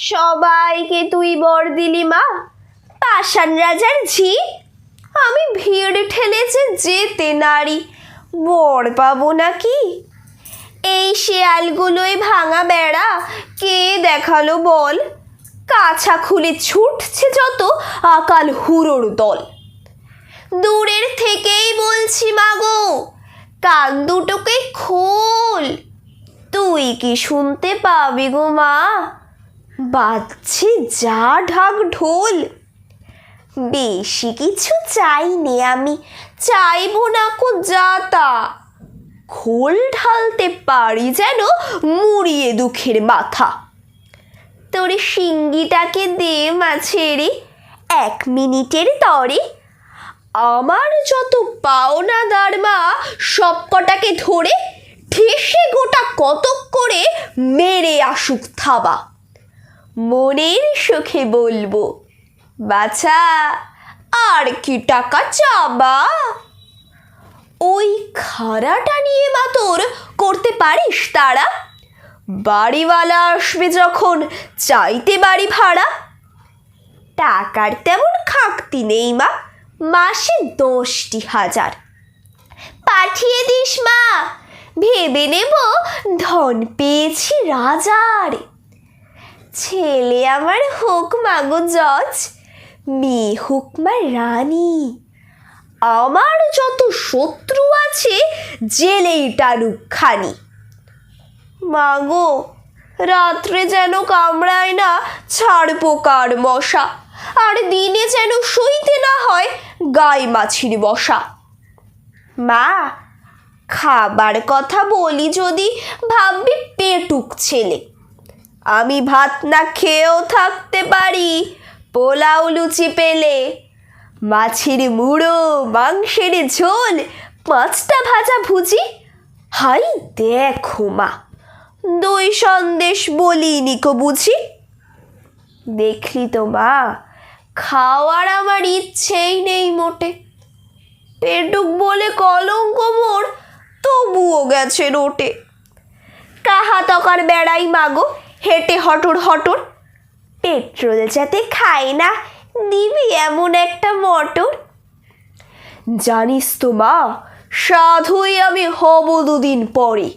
সবাইকে তুই বর দিলি মা। পাষাণ রাজার ঝি। আমি ভিড় ঠেলেছে যেতে নারী। বর পাবো নাকি? এই শেয়ালগুলোই ভাঙা বেড়া কে দেখাল বল? কাছা খুলে ছুটছে যত আকাল হুড়োর দল। দূরের থেকেই বলছি মাগো কান দুটোকে খোল। তুই কি শুনতে পাবি গো মা? বাজছে যা ঢাক ঢোল। বেশি কিছু চাইনি আমি, চাইব না কো যা তা। খোল ঢালতে পারি যেন মুড়িয়ে দুঃখের মাথা। তোর সিঙ্গিটাকে দে মাছেরে এক মিনিটের তরে। আমার যত পাওনা দারমা সব কটাকে ধরে ঠেসে গোটা কতক করে মেরে আসুক থাবা। মনের সুখে বলব। বাছা, আর কি টাকা চাবা? ওই খাড়াটা নিয়ে বা তোর করতে পারিস তারা? বাড়িওয়ালা আসবে যখন, চাইতে বাড়ি ভাড়া? টাকার তেমন খাকতি নেই মা, মাসে দশটি হাজার। পাঠিয়ে দিস মা, ভেবে নেব ধন পেয়েছি রাজার। ছেলে আমার হোক মাগো জজ, মেয়ে হোক মা রানী। আমার যত শত্রু আছে, জেলেই টানুক খানি। মাগো, রাত্রে যেন কামড়ায় না ছাড় পোকার মশা, আর দিনে যেন সইতে না হয় গাই মাছির বসা। মা, খাবার কথা বলি যদি, ভাববি পেটুক ছেলে। আমি ভাত না খেয়েও থাকতে পারি। পোলাও লুচি পেলে। মাছের মুড়ো, মাংসের ঝোল, পাঁচটা ভাজা ভুজি। হাই, দেখো মা। দই সন্দেশ বলিনি কো বুঝি। দেখলি তো মা, খাওয়ার আমার ইচ্ছেই নেই মোটে। পেটুক বলে কলঙ্ক মোর, তবুও গেছে রোটে। কাহা তকার বেড়াই মাগো হেঁটে হটর হটর। পেট্রোল যাতে খায় না দিবি এমন একটা মটর। জানিস তো মা, সাধুই আমি হব দুদিন পরে।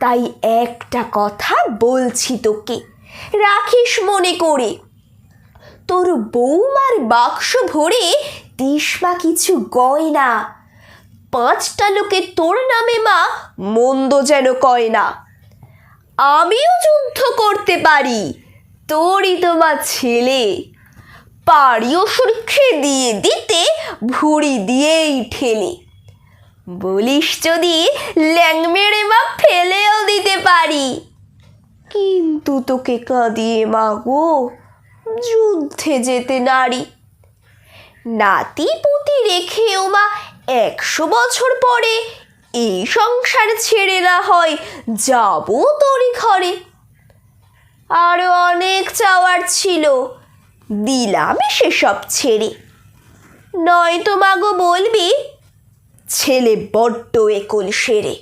তাই একটা কথা বলছি তোকে, রাখিস মনে করে। তোর বৌমার বাক্স ভরে দিস মা কিছু গয়না। পাঁচটা লোকে তোর নামে মা মন্দ যেন কয় না। আমিও যুদ্ধ করতে পারি। তোরই তোমার ছেলে। পারি ওষুধ দিয়ে দিতে, ভুড়ি দিয়েই ঠেলে। বলিস যদি ল্যাং মেরে মা ফেলেও দিতে পারি। কিন্তু তোকে কাঁদিয়ে মাগো যুদ্ধে যেতে নারী। নাতি পুতি রেখেও মা একশো বছর পরে এই সংসার ছেড়ে না হয়, যাব তোরই ঘরে। আরও অনেক চাওয়ার ছিল, দিলাম সেসব ছেড়ে। নয় নয়তো মাগো বলবি, ছেলে বড্ড একুল সেরে।